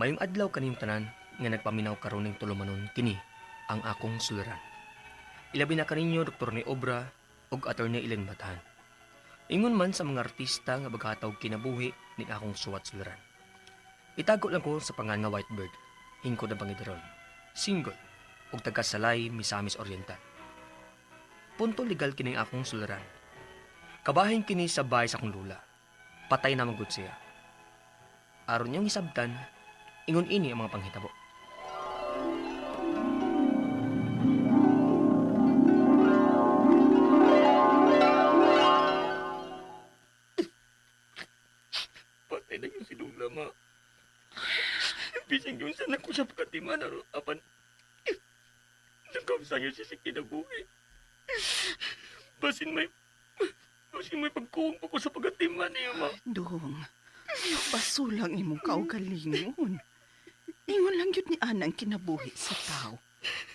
Mayong adlaw kaniyong tanan nga nagpaminaw karon ning tulumanon kini ang akong suliran. Ilabi na kaninyo Dr. ni Obra ug Attorney Ilen Batahan. Ingon man sa mga artista nga bagataw kinabuhi ni akong suwat suliran. Itago lang ko sa pangan nga Whitebird, hingkod ang pangidaron, single, ug taga Salay, Misamis Oriental. Punto legal kining akong suliran. Kabahin kini sa bahay sa akong lula. Patay na magud siya. Aron niyang isabtan, ingon ini ang mga panghitabo. Patay na yung sinula, ma. Bising yun sa ko sa pagkatiman, aro, apan. Nagkamsa niyo siya sa kinabuhi. Basin may... Basin may pagkuhong po ko sa pagkatiman niya, ma. Dong, basulang imong kaugalingon. Ingon lang yun ni Anang kinabuhi sa tao.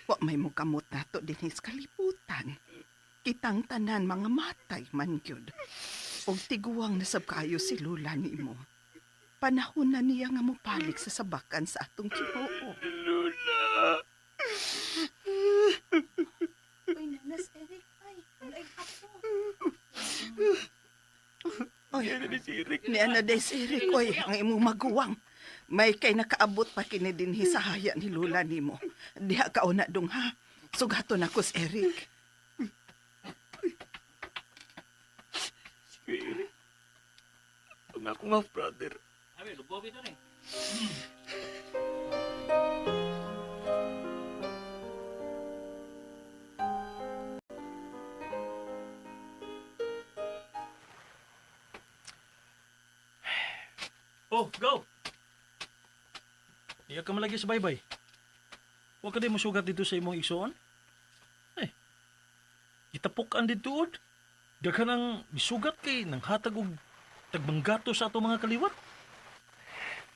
Wa may mo kamot nato din sa kalibutan. Kitang tanan mga matay man yun. Og tiguwang nasab kayo si Lula nimo. Panahon na niya nga mupalik sa sabakan sa atong kibuo. Lula! Uy, nanas Eric, ay, walay ako. Oy, ni Ana Desiree, oy, ang imong maguwang. May kay nakaabot pa kini dinhi sa haya ni Lula nimo. Diha ka una dong ha. Sugaton ako si Eric. Si Rick. Ang akong half-brother. Abi, lubobi na rin. Oh, go! Iya ka malagi sa baybay. Huwag ka din mo sugat dito sa imong igsoon. Eh, itapukan dito od. Daghan ang misugat kay nang hatag og tagbanggato sa ato mga kaliwat.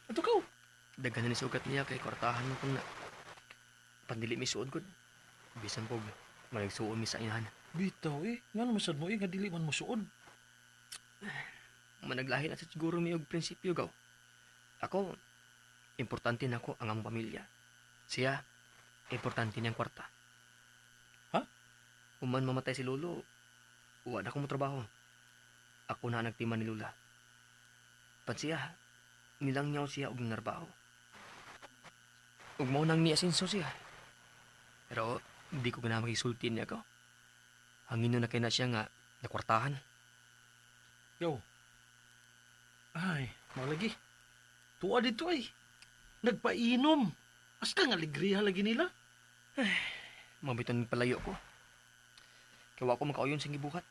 Ato ka. Daghan na ni sugat niya kay kwartahan mo kung na. Pandili mi suod gud. Bisan po, malagsuon mi sa inahan. Bitaw eh. Nga naman sad mo eh, nga dili man mo suod. Managlahi na sa siguro mi og prinsipyo gaw. Ako, importante na ako ang among pamilya. Siya, importante niyang kwarta. Ha? Uman mamatay si Lolo, uwa na akong trabaho. Ako na nagtima ni Lula. Pan siya, nilang niyaw siya og narbaho. Ug mo nang niasinso siya. Pero, di ko gana magisulti niya ko. Hangin na kay na siya nga, nakwartahan. Yo. Ay, malagi. Tuwa dito ay. Nagpainom. Hasta nga ligriha lagi nila. Mabiton palayo ko. Kawa ko makauyon sa gibuhat.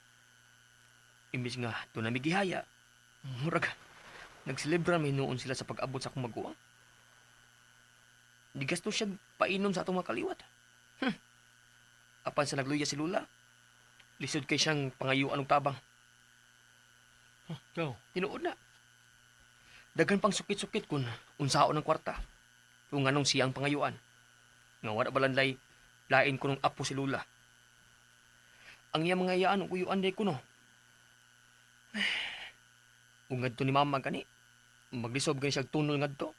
Imbis nga, doon na gihaya. Murag, nagselebra may noon sila sa pag-abot sa akong maguwang. Di gasto siya painom sa atong mga kaliwat. Hm. Apan sa nagluya si Lula, lisod kay siyang pangayuan og tabang. Huh, go. Tinuod na. Dagan pang sukit-sukit kun unsaon ng kwarta. Kung anong siyang pangayuan. Nga wala balanlay, lain ko nung apo si Lula. Ang iya mga yaan ug uyuan day ko no. Ungad to ni mama gani. Maglisob gani siya tunol ngadto.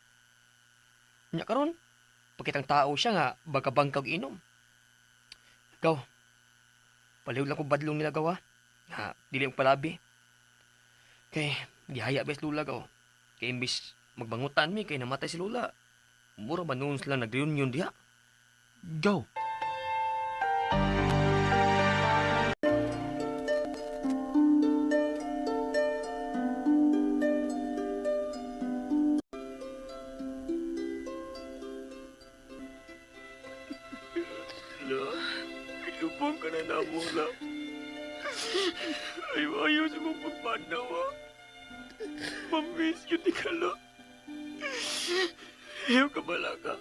Nya karon, pakitang tao siya nga baga bangkag inom. Gaw. Paliw lang ko badlong nila gawa. Nga dili og palabi. Kay, gihaya bes lula ko. Kay imbis magbangutan mi kay namatay si lula. Mura ba noon sila nag-reunion diha? Go. La, ilubong ka na Mamiss yun di ka. Ayaw ka bala ka.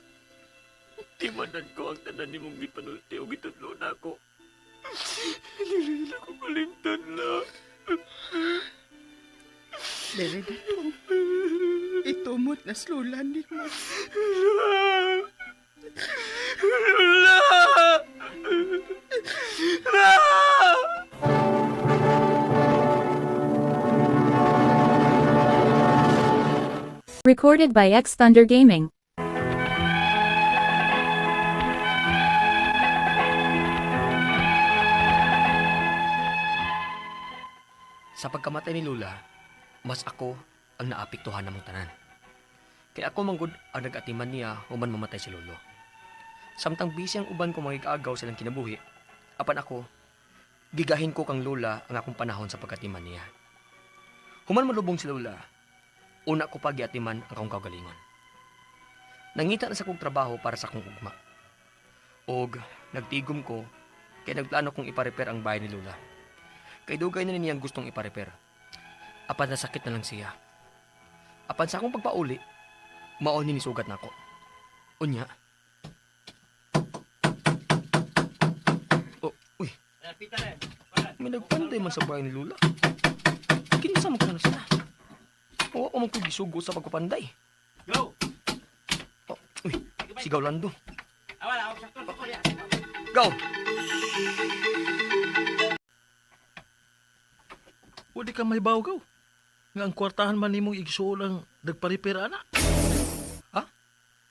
Timanan ko ang tanan ni mong gipanulti o gitudlo na ako. Na ko kalimtan la. Dere dito. Itumot na slulan ni mo. La! La! Recorded by X Thunder Gaming. Sa pagkamatay ni Lula, mas ako ang naapiktuhan ng tanan. Kaya ako manggod ang nagatiman niya human mamatay si Lolo. Samtang busy ang uban ko magigagaw silang kinabuhi, apan ako, gigahin ko kang Lula ang akong panahon sa pagkatiman niya. Human malubong si Lula, una ko pa giatiman ang akong kagalingon. Nangita na sa kong trabaho para sa akong ugma. Og nagtigom ko kaya nagplano kong iparepair ang bahay ni Lula. Kay dugay na niyang gustong iparepair. Apan nasakit na lang siya. Apan sa akong pagpauli, maon ni sugat na ako. Unya. Oh, uy. May nagpanday man sa bahay ni Lula. Kinsa mo ka na sila? Oo, man ko gisugo sa pagpapanday. Go! Oh, uy, sigaw lando. Awala, ako sakto. Go! Pwede ka may bawgaw. Nga ang kwartahan man nimong igsuol ang nagparipera na.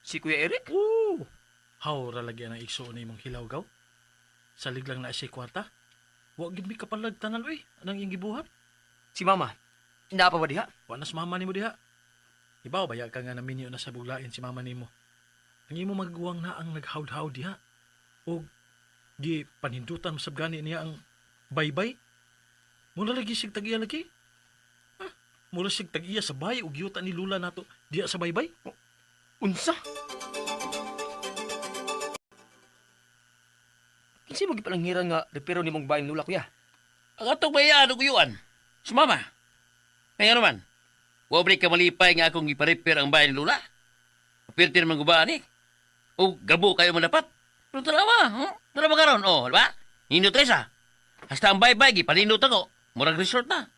Si Kuya Eric? Oo. How ra lagi ang igsuol na imong hilawgaw? Salig lang na siya kwarta. Wa gid mi kapalag tanan oy, anang iyong gibuhat. Si Mama? Hindi pa ba diha? Wa na sa mama nimo diha. Ibaw baya ka nga naminyo na sa buglain si mama nimo. Ang imo magguwang na ang naghawd-hawd diha. O di panindutan mo sab gani niya ang baybay. Muna lagi sig tagiya lagi. Ha? Mura sig tagiya sa bay ug yuta ni Lula nato diha sa baybay. Unsa? Kinsa mo gipalang nga repero ni mong bahay ni Lula, Kuya? Ang atong bayaan og yuan. Sumama. Kaya naman, wabre ka malipay nga akong iparepair ang bahay ni Lula. Pirti naman gubaan eh. O gabo kayo mo dapat. Pero tarawa, huh? Tarawa ka ron, oh, di ba? Nindot kayo sa. Hasta ang bye-bye, gipanindot ako. Murag resort na.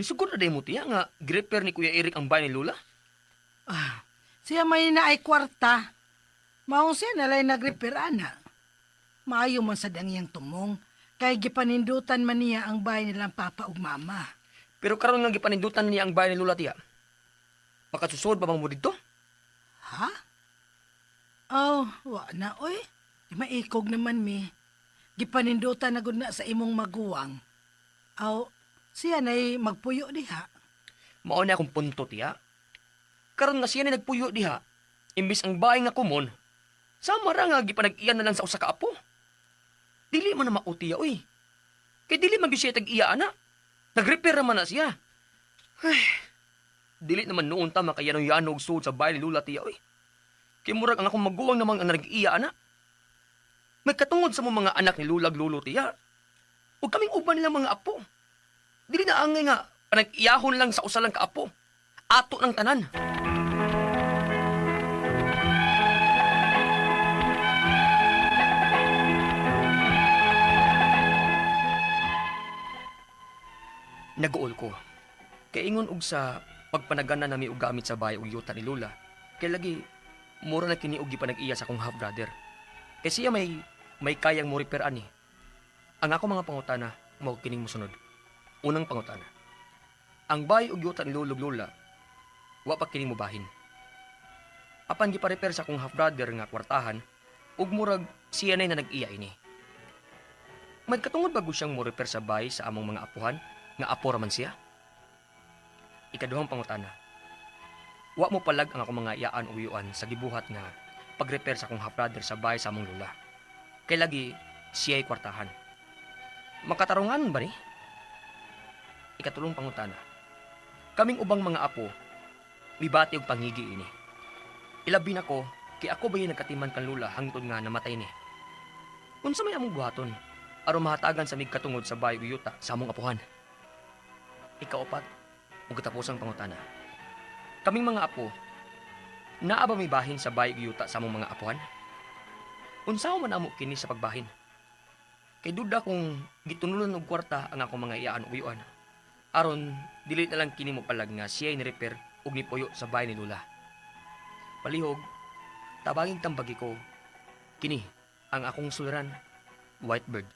Nisugod na day mo tiya nga girepair ni Kuya Eric ang bahay ni Lula? Ah, siya may na ay kwarta. Maong siya nalay nag-repair ana. Maayo man sa dangyang tumong. Kay gipanindutan man niya ang bahay nilang papa ug mama. Pero karon nga gipanindutan niya ang bahay ni Lula tiya. Makasusod pa bang mo dito? Ha? Oh, wa na oy. Di maikog naman mi. Gipanindutan na gud na sa imong maguwang. Aw, siya na'y magpuyo diha. Mao na akong punto tiya. Karon nga siya na nagpuyo diha. Imbis ang bahay nga kumon. Sama ra nga gipanag-iyan na lang sa usa ka apo. Dili man na mautiya oy. Kay dili man siya tag-iya ana. Nag-repair man na siya. Ay, dili naman noon ta makayanong yanog suod sa bahay ni Lula tiya oy. Kay murag ang akong maguwang namang ang nag-iya ana. May katungod sa mga anak ni Lulag Lulo tiya. Huwag kaming uban nilang mga apo. Dili na angay nga panag-iyahon lang sa usa lang ka apo. Ato ng tanan. Naguol ko. Kay ingon og sa pagpanagana nami og gamit sa bahay og yuta ni Lola. Kay lagi mura na kini og gipanag-iya sa akong half brother. Kay siya may may kayang mo repair ani. Ang ako mga pangutana mao kining mosunod. Unang pangutana. Ang bahay og yuta ni Lolo Lola wa pa kini mo bahin. Apan gipa-repair sa akong half brother nga kwartahan ug murag siya na nag-iya ini. Magkatungod bago siyang mo repair sa bahay sa among mga apuhan nga apo raman siya. Ikaduhang pangutana. Wa mo palag ang akong mga iyaan uyuan sa gibuhat nga pag-repair sa akong half brother sa bahay sa among lula. Kay lagi siya ay kwartahan. Makatarungan ba ni? Ikatulong pangutana. Kaming ubang mga apo, mibati og pangigi ini. Ilabi na ko, kay ako ba yung nagkatiman kan lula hangtod nga namatay ni. Unsa may among buhaton, aron mahatagan sa mig katungod sa bayo yuta sa among apuhan. Ikaapat, ug katapusang pangutana. Kaming mga apo, naa ba may bahin sa bayo yuta sa among mga apuhan? Unsa man amo kini sa pagbahin? Kay duda kung gitunulan og kwarta ang akong mga iyaan uyuan. Aron dili na lang kini mo palag nga siya ni repair ug nipuyo sa bahay ni Lula. Palihog, tabanging tambagi ko, kini ang akong suliran, Whitebird.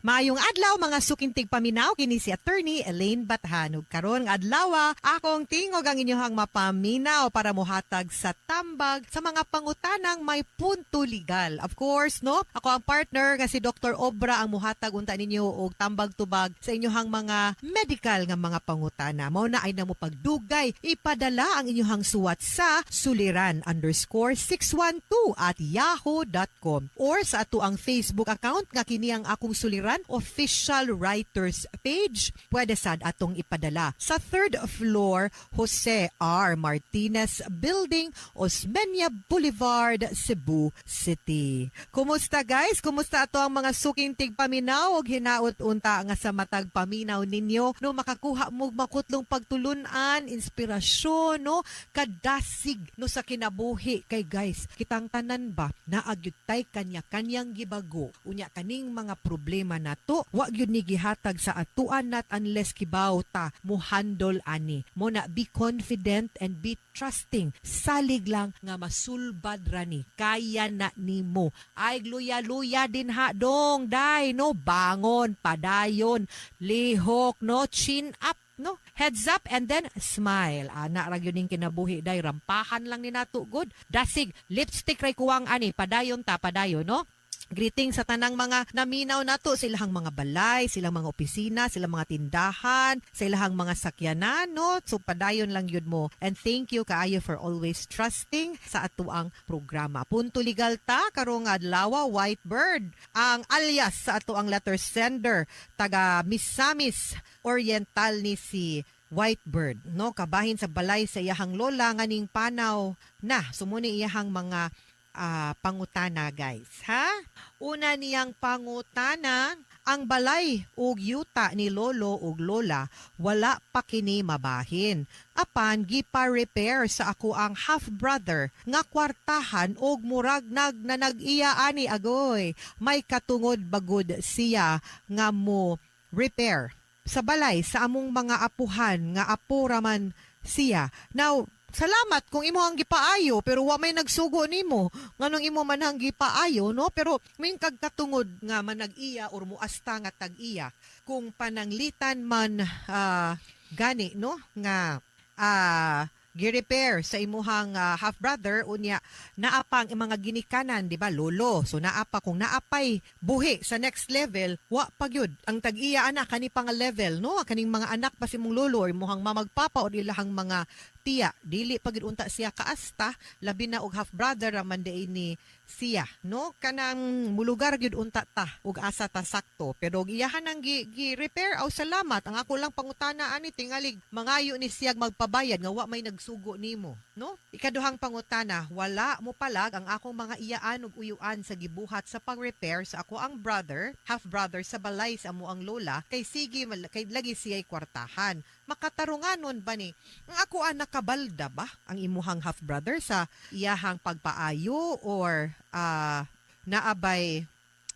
Maayong adlaw mga sukintig paminaw kini si attorney Elaine Bathanog. Karon nga adlaw akong tingog ang inyohang mapaminaw para mohatag sa tambag sa mga pangutanang may punto legal. Of course, no? Ako ang partner nga si Dr. Obra ang muhatag unta ninyo og tambag tubag sa inyohang mga medical nga mga pangutana. Mao na ay namo pagdugay ipadala ang inyohang suwat sa suliran underscore 612 at yahoo.com or sa ato ang Facebook account nga kini ang akong suliran official writers page. Pwede sad atong ipadala sa third floor Jose R. Martinez Building, Osmeña Boulevard, Cebu City. Kumusta guys? Kumusta ato ang mga suking tigpaminaw og hinaot unta nga sa matag paminaw ninyo no makakuha mo makutlong pagtulunan, inspirasyon no kadasig no sa kinabuhi kay guys kitang tanan ba naagyud tay kanya-kanyang gibago unya kaning mga problema nato wa gyud ni gihatag sa atuan nat unless kibaw ta mo handle ani. Mo na be confident and be trusting. Salig lang nga masulbad rani kaya na nimo ay luya-luya din ha dong dai no? Bangon padayon lihok no? Chin up no? Heads up and then smile. Ana ra gyud ning kinabuhi day rampahan lang ni nato good. Dasig lipstick ray kuwang ani. Padayon ta padayon no Greeting sa tanang mga naminaw nato silahang mga balay, silang mga opisina, silang mga tindahan, silahang mga sakyanan, no? So padayon lang yun mo. And thank you kaayo for always trusting sa atuang programa. Punto legal ta karong adlaw White Bird ang alias sa atuang letter sender taga Misamis Oriental ni si Whitebird, no? Kabahin sa balay sa iyahang lola nganing panaw na sumuni iyahang mga ah, pangutana guys, ha? Una niyang pangutana, ang balay ug yuta ni lolo ug lola wala pa kini mabahin. Apan gipa-repair sa ako ang half brother nga kwartahan og murag nag na nag-iya ani agoy. May katungod bagod siya nga mo repair sa balay sa among mga apuhan nga apo raman siya. Now, salamat kung imo ang gipaayo pero wa may nagsugo nimo. Nganong imo man ang gipaayo no? Pero may kagkatungod nga manag-iya or muasta nga tag-iya. Kung pananglitan man ah, gani no? Nga ah gi-repair sa imuhang ah, half brother unya naapang mga ginikanan di ba lolo? So naapa kung naapay buhi sa next level wa pagyud ang tag-iya anak kani pang level no? Kaning mga anak pa si mong lolo or imuhang mamagpapa o ilahang mga tiya. Dili pagid unta siya kaasta labi na og half brother raman day ni siya no? Kanang mulugar gyud unta ta ug asa ta sakto. Pero og iyahan ang gi, gi repair aw salamat. Ang ako lang pangutana ani tingalig mangayo ni siyag magpabayad nga wa may nagsugo nimo no? Ikaduhang pangutana wala mo palag ang akong mga iyaan ug uyuan sa gibuhat sa pag-repair sa ako ang brother half brother sa balay sa amo ang lola kay sige kay lagi siya'y kwartahan makatarunganon ba ni? Ang ako anak kabalda ba ang imuhang half brother sa iyahang pagpaayo or ah, naabay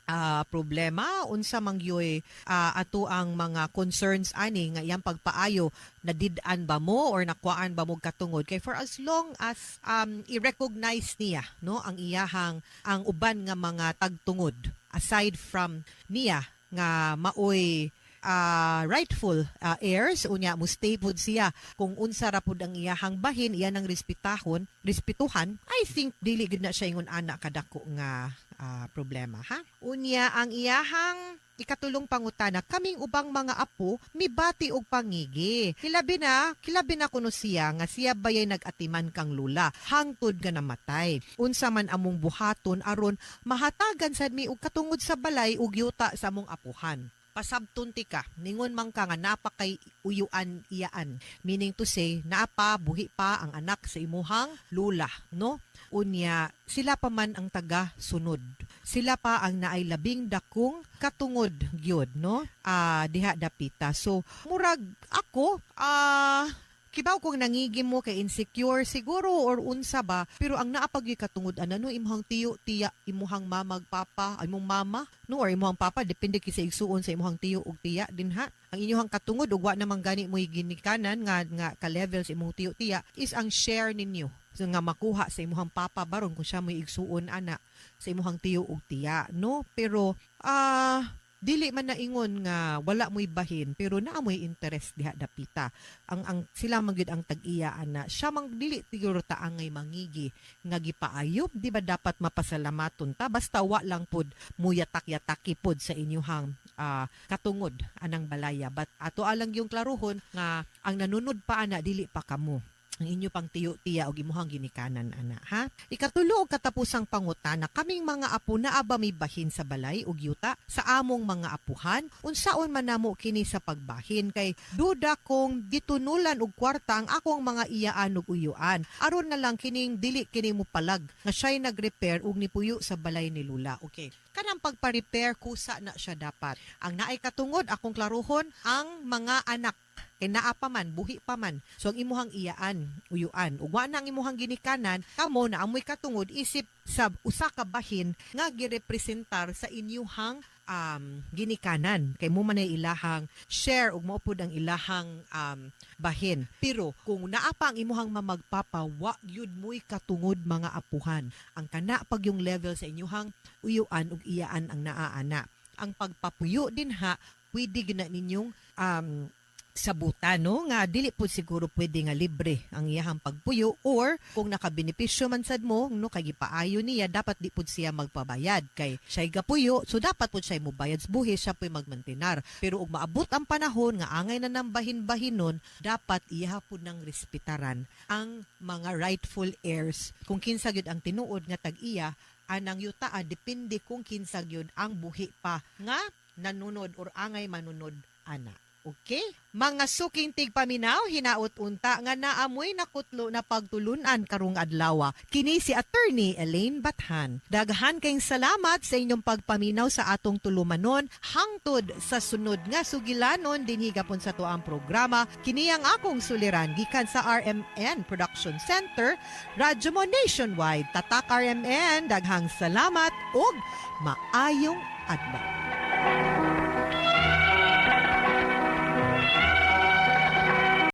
ah, problema? Unsa mangyoy ah, ato ang mga concerns ani nga iyang pagpaayo? Nadid-an ba mo or nakuhaan ba mo katungod? Kay for as long as um, i-recognize niya no ang iyahang ang uban nga mga tagtungod aside from niya nga maoy ah, rightful ah, heirs. Unya mo stay pud siya. Kung unsa ra pud ang iyahang bahin iya nang respetahon respetuhan I think dili gid na siya ingon ana kadako nga ah, problema ha? Unya ang iyahang ikatulong pangutana kaming ubang mga apo mibati og pangigi. Kilabi na kilabi na kuno siya nga siya bayay nagatiman kang lula. Hangtod nga namatay. Unsa man among buhaton aron mahatagan sad mi og katungod sa balay ug yuta sa among apuhan pasabtunti ka, ningon man ka nga napakay uyuan iyaan. Meaning to say, naapa, buhi pa ang anak sa imuhang lula, no? Unya, sila pa man ang taga sunod. Sila pa ang naay labing dakong katungod gyud, no? Ah, diha dapita. So, murag ako, ah, kibaw kung nangigi mo kay insecure siguro or unsa ba pero ang naapag katungod ana no imuhang tiyo tiya imuhang mamag papa imong mama no or imuhang papa depende kay sa igsuon sa imuhang tiyo ug tiya din ha. Ang inyong katungod ug wa namang gani mo ginikanan nga nga ka level sa imong tiyo tiya is ang share ninyo so nga makuha sa imuhang papa baron kung siya mo igsuon ana sa imuhang tiyo ug tiya no? Pero ah dili man naingon nga wala mo'y bahin pero naa mo'y interest diha dapita. Ang ang sila man gyud ang tag-iya ana. Siya mang dili siguro ta angay mangigi nga gipaayop di ba dapat mapasalamaton ta basta wa lang pud muyatak-yataki pod sa inyuhang ah, katungod anang balaya but ato alang yung klaruhon nga ang nanunod pa ana dili pa kamo ang inyo pang tiyo-tiya og imuhang ginikanan ana ha? Ikatulo og katapusang pangutana kaming mga apo na aba may bahin sa balay ug yuta sa among mga apuhan unsaon man namo kini sa pagbahin kay duda kong gitunulan og kwarta ang akong mga iyaan ug uyuan. Aron na lang kining dili kini mo palag nga siya'y nag-repair ug nipuyo sa balay ni Lula. Okay. Kanang pagpa-repair kusa na siya dapat. Ang naay katungod akong klaruhon ang mga anak kay naa pa man buhi pa man so ang imuhang iyaan uyuan. Ug wa na ang imuhang ginikanan kamo na amoy katungod isip sa usa ka bahin nga girepresentar sa inyuhang um, ginikanan. Kay mo man ilahang share ug mao pud ang ilahang um, bahin. Pero kung naa pa ang imuhang mamagpapa wa gyud mo'y katungod mga apuhan. Ang kana pag yung level sa inyuhang uyuan ug iyaan ang naaana ang pagpapuyo din ha pwede na ninyong um, sabutan no? Nga dili po siguro pwede nga libre ang iyahang pagpuyo or kung nakabenepisyo man sad mo no kay gipaayo niya dapat di pud siya magpabayad. Kay siya gapuyo so dapat pud siya mobayad sa buhi siya po'y magmantenar pero ug maabot ang panahon nga angay na nang bahin-bahinon dapat iya pud nang respetaran ang mga rightful heirs. Kung kinsa gyud ang tinuod nga tag-iya anang yuta ah, depende kung kinsa gyud ang buhi pa nga nanunod or angay manunod ana Okay? Mga suking tigpaminaw, hinaot unta nga naamoy nakutlo na pagtulunan karong adlaw. Kini si Attorney Elaine Bathan. Daghan kayong salamat sa inyong pagpaminaw sa atong tulumanon hangtod sa sunod nga sugilanon din higapon sa tuang programa. Kini ang akong suliran gikan sa RMN Production Center, Radyo mo Nationwide. Tatak RMN, daghang salamat ug maayong adlaw.